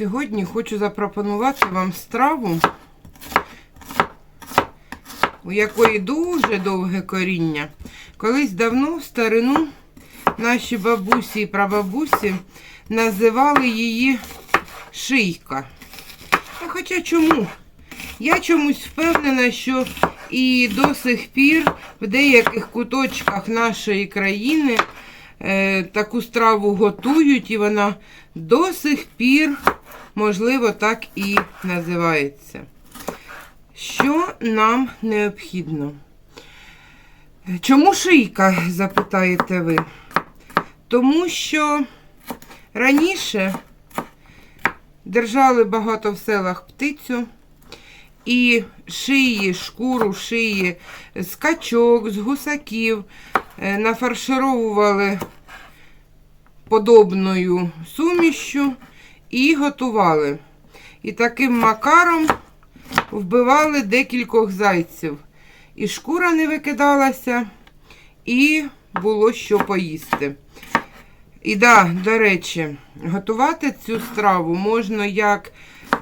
Сьогодні хочу запропонувати вам страву, у якої дуже довге коріння. Колись давно, в старину, наші бабусі і прабабусі називали її шийка. А хоча чому? Я чомусь впевнена, що і до сих пір в деяких куточках нашої країни е, таку страву готують, і вона до сих пір, можливо, так і називається. Що нам необхідно? Чому шийка, запитаєте ви? Тому що раніше держали багато в селах птицю. І шиї, шкуру шиї з качок, з гусаків е, нафаршировували подобною сумішю і готували. І таким макаром вбивали декількох зайців. І шкура не викидалася, і було що поїсти. І да, до речі, готувати цю страву можна як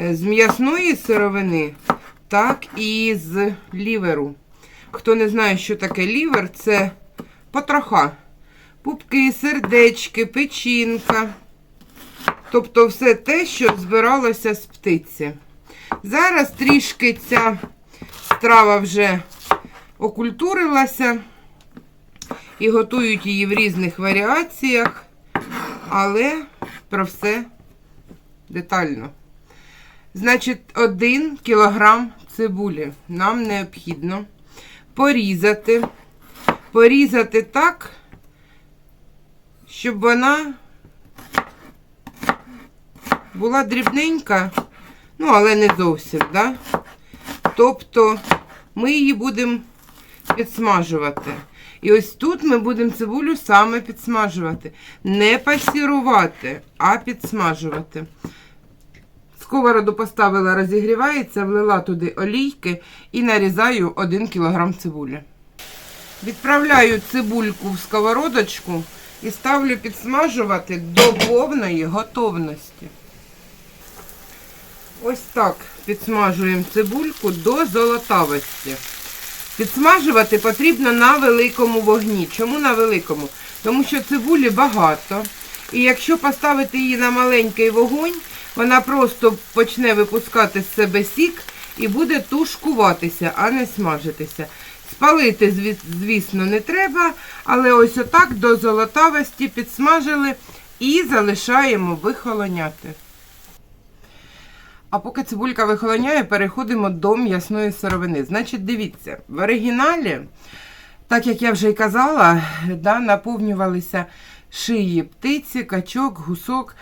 е, з м'ясної сировини, так і з ліверу. Хто не знає, що таке лівер, це потроха. Пупки, сердечки, печінка. Тобто все те, що збиралося з птиці. Зараз трішки ця страва вже окультурилася і готують її в різних варіаціях, але про все детально. Значить, 1 кілограм цибулі нам необхідно порізати. Порізати так, щоб вона була дрібненька, ну, але не зовсім, да? Тобто ми її будемо підсмажувати. І ось тут ми будемо цибулю саме підсмажувати. Не пасірувати, а підсмажувати. Сковороду поставила, розігрівається, влила туди олійки і нарізаю 1 кг цибулі. Відправляю цибульку в сковородочку і ставлю підсмажувати до повної готовності. Ось так підсмажуємо цибульку до золотавості. Підсмажувати потрібно на великому вогні. Чому на великому? Тому що цибулі багато. І якщо поставити її на маленький вогонь, вона просто почне випускати з себе сік і буде тушкуватися, а не смажитися. Спалити, звісно, не треба, але ось отак до золотавості підсмажили і залишаємо вихолоняти. А поки цибулька вихолоняє, переходимо до м'ясної сировини. Значить, дивіться, в оригіналі, так як я вже й казала, да, наповнювалися шиї птиці, качок, гусок.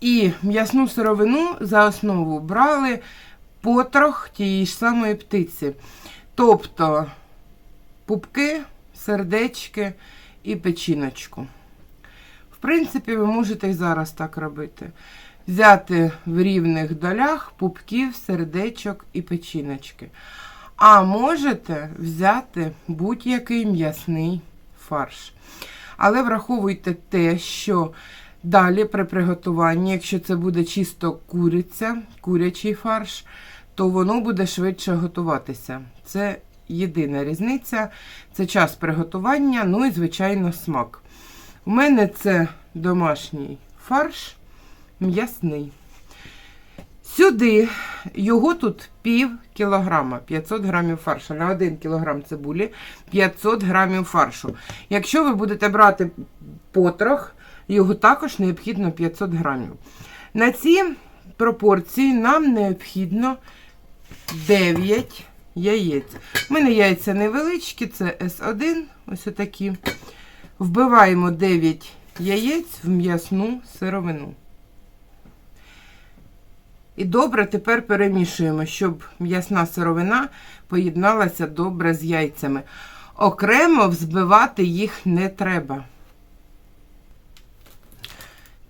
І м'ясну сировину за основу брали потрох тієї ж самої птиці. Тобто пупки, сердечки і печіночку. В принципі, ви можете і зараз так робити. Взяти в рівних долях пупків, сердечок і печіночки. А можете взяти будь-який м'ясний фарш. Але враховуйте те, що далі при приготуванні, якщо це буде чисто куриця, курячий фарш, то воно буде швидше готуватися. Це єдина різниця. Це час приготування, ну і, звичайно, смак. У мене це домашній фарш м'ясний. Сюди його тут пів кілограма, 500 грамів фаршу. На 1 кілограм цибулі 500 грамів фаршу. Якщо ви будете брати потрох, його також необхідно 500 грамів. На ці пропорції нам необхідно 9 яєць. У мене яйця невеличкі, це С1, ось отакі. Вбиваємо 9 яєць в м'ясну сировину. І добре тепер перемішуємо, щоб м'ясна сировина поєдналася добре з яйцями. Окремо взбивати їх не треба.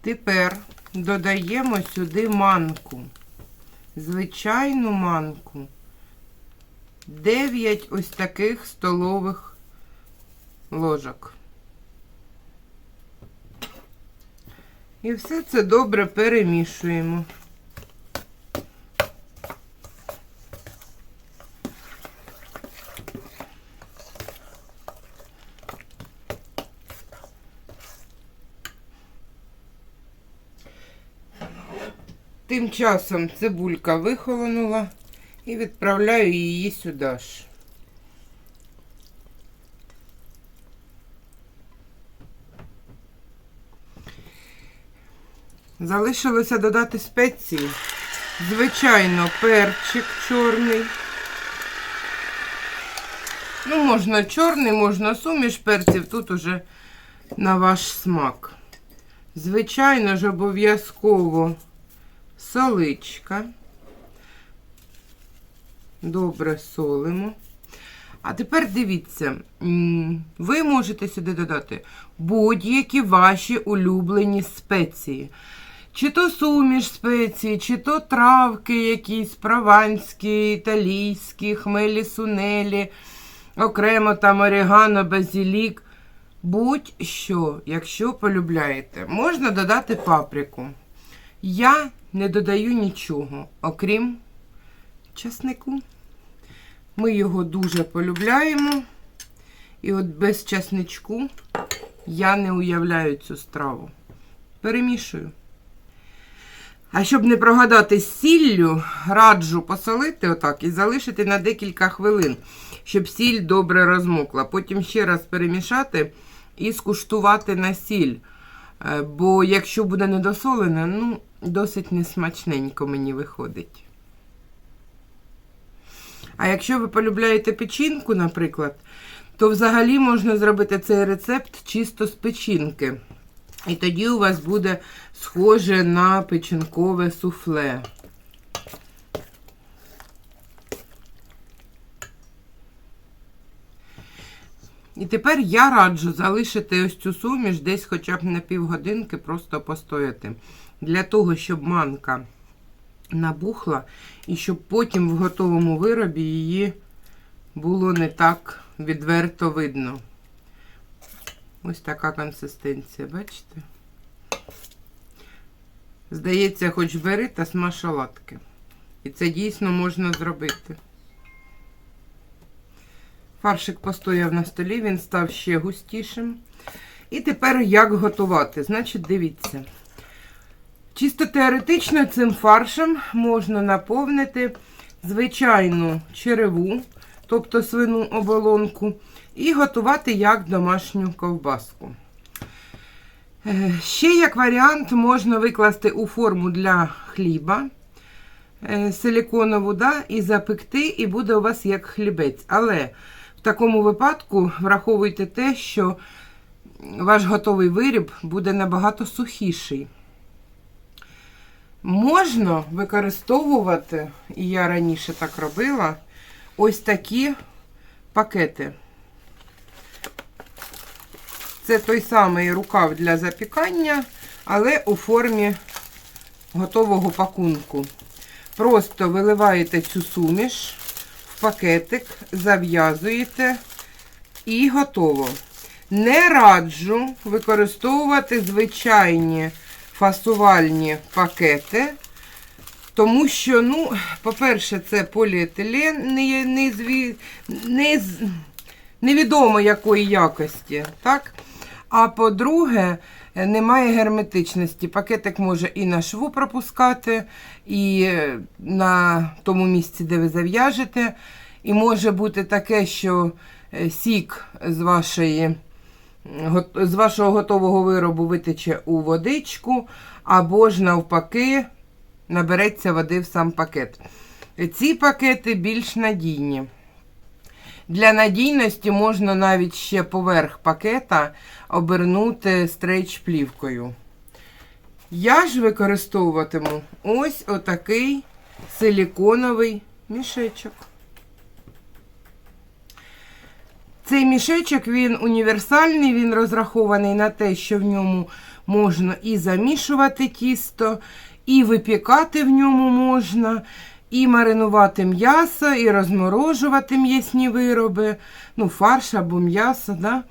Тепер додаємо сюди манку. Звичайну манку. 9 ось таких столових ложок. І все це добре перемішуємо. Часом цибулька вихолонула і відправляю її сюди ж. Залишилося додати спеції. Звичайно, перчик чорний. Ну, можна чорний, можна суміш перців, тут уже на ваш смак. Звичайно ж, обов'язково соличка. Добре солимо. А тепер дивіться, ви можете сюди додати будь-які ваші улюблені спеції. Чи то суміш спеції, чи то травки якісь прованські, італійські, хмелі сунелі, окремо там орегано, базілік. Будь-що, якщо полюбляєте, можна додати паприку. Я не додаю нічого, окрім часнику. Ми його дуже полюбляємо. І от без часничку я не уявляю цю страву. Перемішую. А щоб не прогадати сіллю, раджу посолити отак і залишити на декілька хвилин, щоб сіль добре розмокла. Потім ще раз перемішати і скуштувати на сіль. Е, Бо якщо буде недосолене, ну, досить несмачненько мені виходить. А якщо ви полюбляєте печінку, наприклад, то взагалі можна зробити цей рецепт чисто з печінки. І тоді у вас буде схоже на печінкове суфле. І тепер я раджу залишити ось цю суміш десь хоча б на півгодинки просто постояти. Для того, щоб манка набухла і щоб потім в готовому виробі її було не так відверто видно. Ось така консистенція, бачите? Здається, хоч бери та смаж шалатки. І це дійсно можна зробити. Фаршик постояв на столі, він став ще густішим. І тепер як готувати? Значить, дивіться. Чисто теоретично цим фаршем можна наповнити звичайну череву, тобто свину оболонку, і готувати як домашню ковбаску. Е, Ще як варіант можна викласти у форму для хліба е, силіконову да, і запекти, і буде у вас як хлібець. Але в такому випадку враховуйте те, що ваш готовий виріб буде набагато сухіший. Можна використовувати, і я раніше так робила, ось такі пакети. Це той самий рукав для запікання, але у формі готового пакунку. Просто виливаєте цю суміш в пакетик, зав'язуєте і готово. Не раджу використовувати звичайні фасувальні пакети, тому що, ну, по-перше, це поліетилен не, не, не, невідомо якої якості. так? А по-друге, е, немає герметичності. Пакетик може і на шву пропускати, і е, на тому місці, де ви зав'яжете. І може бути таке, що е, сік з вашої з вашого готового виробу витече у водичку, або ж навпаки набереться води в сам пакет. Ці пакети більш надійні. Для надійності можна навіть ще поверх пакета обернути стрейч-плівкою. Я ж використовуватиму ось отакий силіконовий мішечок. Цей мішечок він універсальний, він розрахований на те, що в ньому можна і замішувати тісто, і випікати в ньому можна, і маринувати м'ясо, і розморожувати м'ясні вироби, ну, фарш або м'ясо. Да?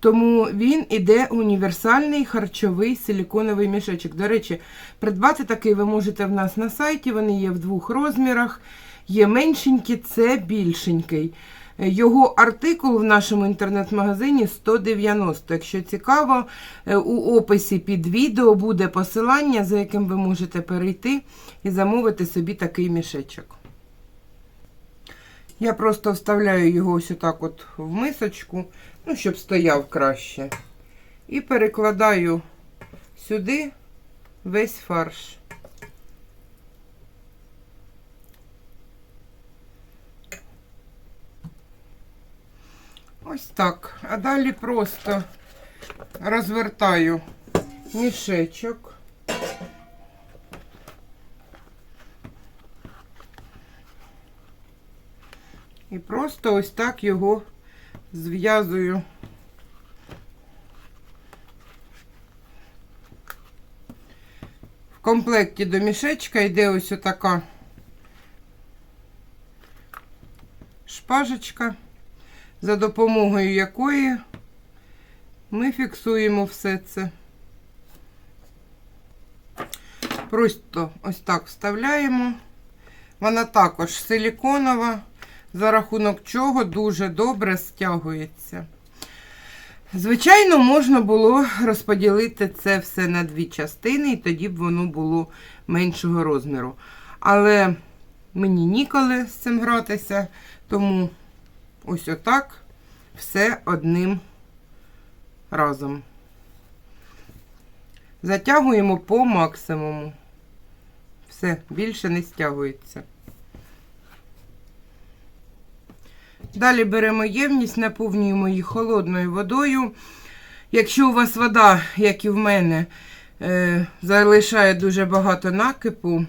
Тому він іде універсальний харчовий силіконовий мішечок. До речі, придбати такий ви можете в нас на сайті, вони є в двох розмірах. Є меншенький, це більшенький. Його артикул в нашому інтернет-магазині 190. Якщо цікаво, е, у описі під відео буде посилання, за яким ви можете перейти і замовити собі такий мішечок. Я просто вставляю його ось отак от в мисочку, ну, щоб стояв краще. І перекладаю сюди весь фарш. Ось так. А далі просто розвертаю мішечок. І просто ось так його зв'язую. В комплекті до мішечка йде ось така шпажечка, за допомогою якої ми фіксуємо все це. Просто ось так вставляємо. Вона також силіконова, за рахунок чого дуже добре стягується. Звичайно, можна було розподілити це все на дві частини, і тоді б воно було меншого розміру. Але мені ніколи з цим гратися, тому ось отак все одним разом. Затягуємо по максимуму. Все, більше не стягується. Далі беремо ємність, наповнюємо її холодною водою. Якщо у вас вода, як і в мене, е, залишає дуже багато накипу,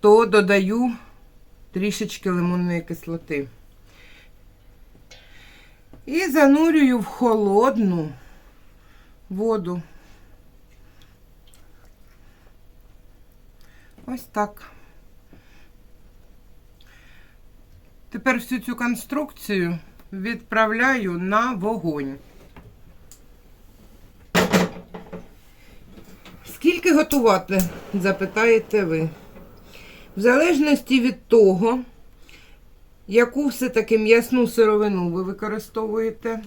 то додаю трішечки лимонної кислоти. І занурюю в холодну воду. Ось так. Тепер всю цю конструкцію відправляю на вогонь. Скільки готувати, запитаєте ви. В залежності від того, яку все-таки м'ясну сировину ви використовуєте,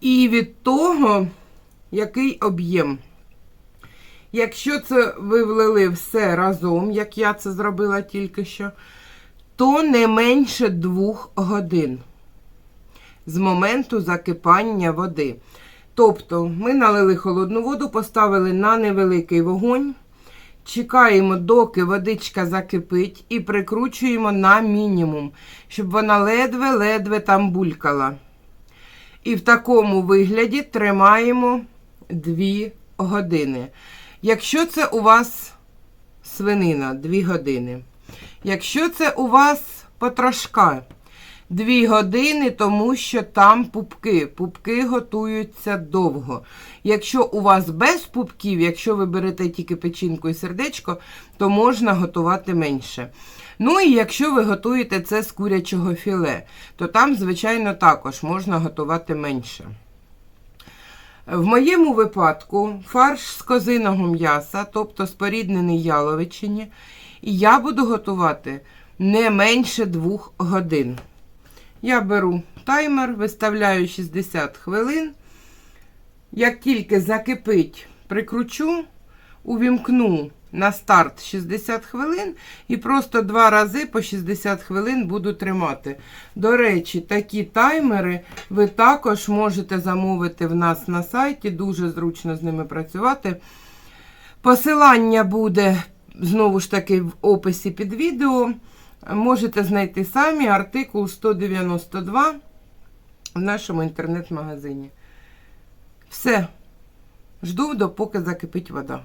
і від того, який об'єм. Якщо це ви влили все разом, як я це зробила тільки що, то не менше двох годин з моменту закипання води. Тобто ми налили холодну воду, поставили на невеликий вогонь, чекаємо, доки водичка закипить, і прикручуємо на мінімум, щоб вона ледве-ледве там булькала. І в такому вигляді тримаємо 2 години. Якщо це у вас свинина 2 години. Якщо це у вас потрошка 2 години, тому що там пупки. Пупки готуються довго. Якщо у вас без пупків, якщо ви берете тільки печінку і сердечко, то можна готувати менше. Ну і якщо ви готуєте це з курячого філе, то там, звичайно, також можна готувати менше. В моєму випадку фарш з козиного м'яса, тобто споріднений яловичині, я буду готувати не менше 2 годин. Я беру таймер, виставляю 60 хвилин. Як тільки закипить, прикручу, увімкну на старт 60 хвилин і просто два рази по 60 хвилин буду тримати. До речі, такі таймери ви також можете замовити в нас на сайті, дуже зручно з ними працювати. Посилання буде знову ж таки в описі під відео. Можете знайти самі артикул 192 в нашому інтернет-магазині. Все. Жду, допоки закипить вода.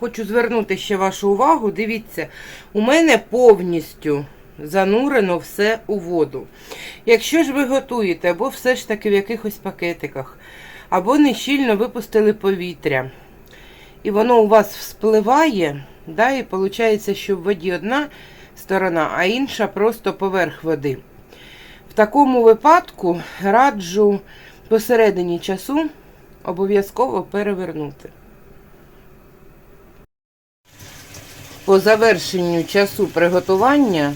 Хочу звернути ще вашу увагу. Дивіться, у мене повністю занурено все у воду. Якщо ж ви готуєте, або все ж таки в якихось пакетиках, або нещільно випустили повітря, і воно у вас вспливає, да, і виходить, що в воді одна сторона, а інша просто поверх води. В такому випадку раджу посередині часу обов'язково перевернути. По завершенню часу приготування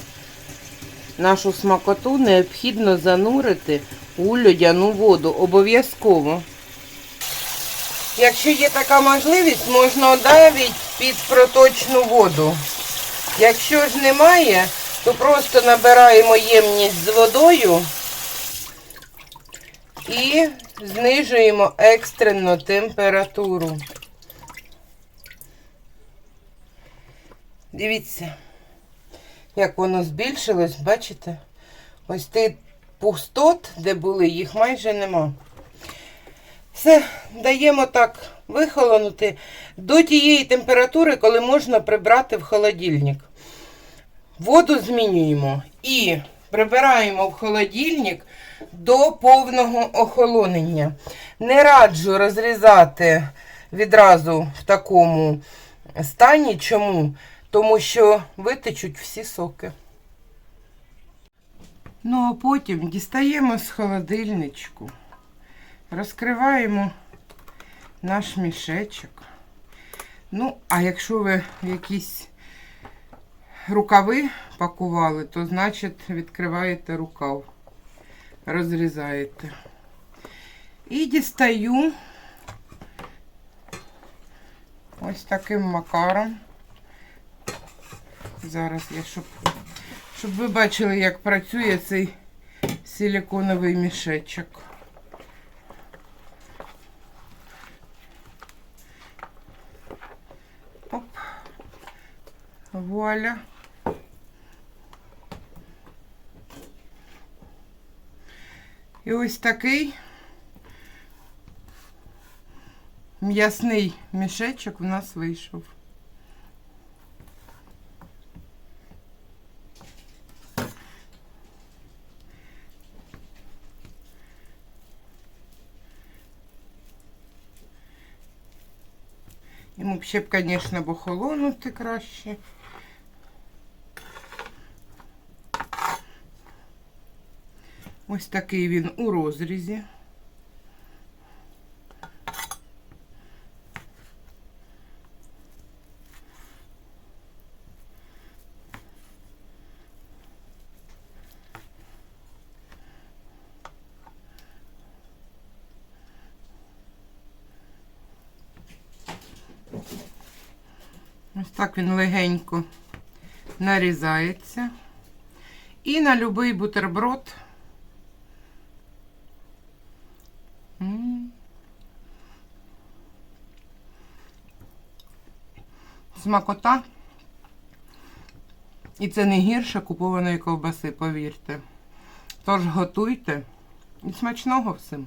нашу смакоту необхідно занурити у льодяну воду. Обов'язково. Якщо є така можливість, можна навіть під проточну воду. Якщо ж немає, то просто набираємо ємність з водою і знижуємо екстрено температуру. Дивіться, як воно збільшилось, бачите? Ось тих пустот, де були, їх майже нема. Все, даємо так вихолонути до тієї температури, коли можна прибрати в холодильник. Воду змінюємо і прибираємо в холодильник до повного охолонення. Не раджу розрізати відразу в такому стані. Чому? Тому що витечуть всі соки. Ну, а потім дістаємо з холодильничку, розкриваємо наш мішечок. Ну, а якщо ви якісь рукави пакували, то значить відкриваєте рукав, розрізаєте. І дістаю ось таким макаром. Зараз я, щоб, щоб ви бачили, як працює цей силиконовий мішечок. Вуаля. І ось такий м'ясний мішечок у нас вийшов. Йому б ще б, звісно, б охолонути краще. Ось такий він у розрізі. Ось так він легенько нарізається. І на будь-який бутерброд. Смакота. І це не гірше купованої ковбаси, повірте. Тож готуйте і смачного всім.